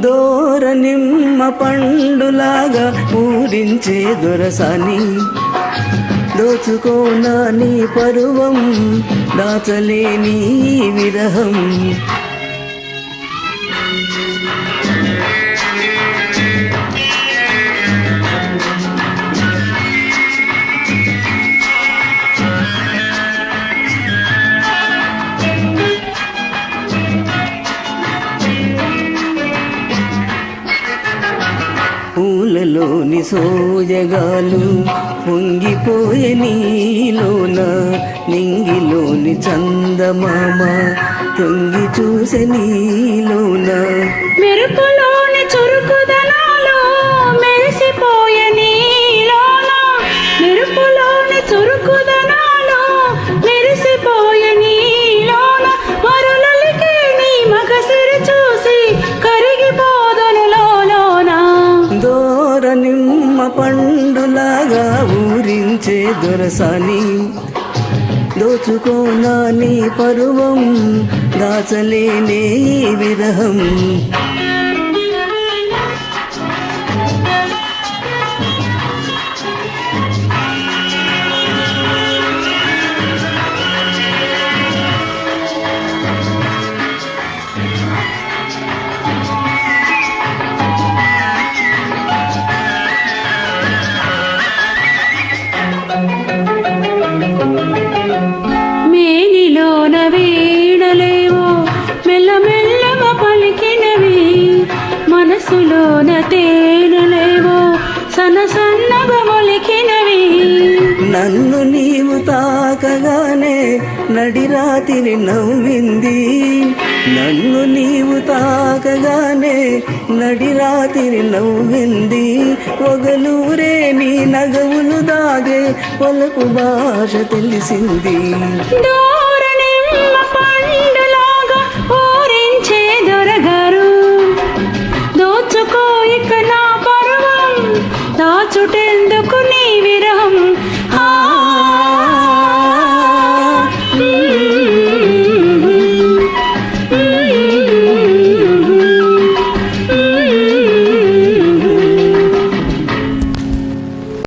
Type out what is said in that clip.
దోర నిమ్మ పండులాగా పూరించే దొరసాని. దోచుకోనా నీ పరువం దాచలేని విరహం. పూలలోని సోజగాలు పొంగిపోయే నీలోన నింగిలోని చందమామ తొంగి చూసే నీలోన మెరుపులోని చురుకు పండులాగా ఊరించే దొరసాని. దోచుకోనా నీ పరువం దాచలేనే విరహం. మనసులోన తేనెలేవో సన్న సన్నగా మొలికినవి. నన్ను నీవు తాకగానే నడిరాతిని నవ్వింది. నన్ను నీవు తాకగానే నడిరాతిని నవ్వింది. ఒగలూరే నీ నగవులు దాగే పొలపు భాష తెలిసింది. కాచుటెందుకు నీ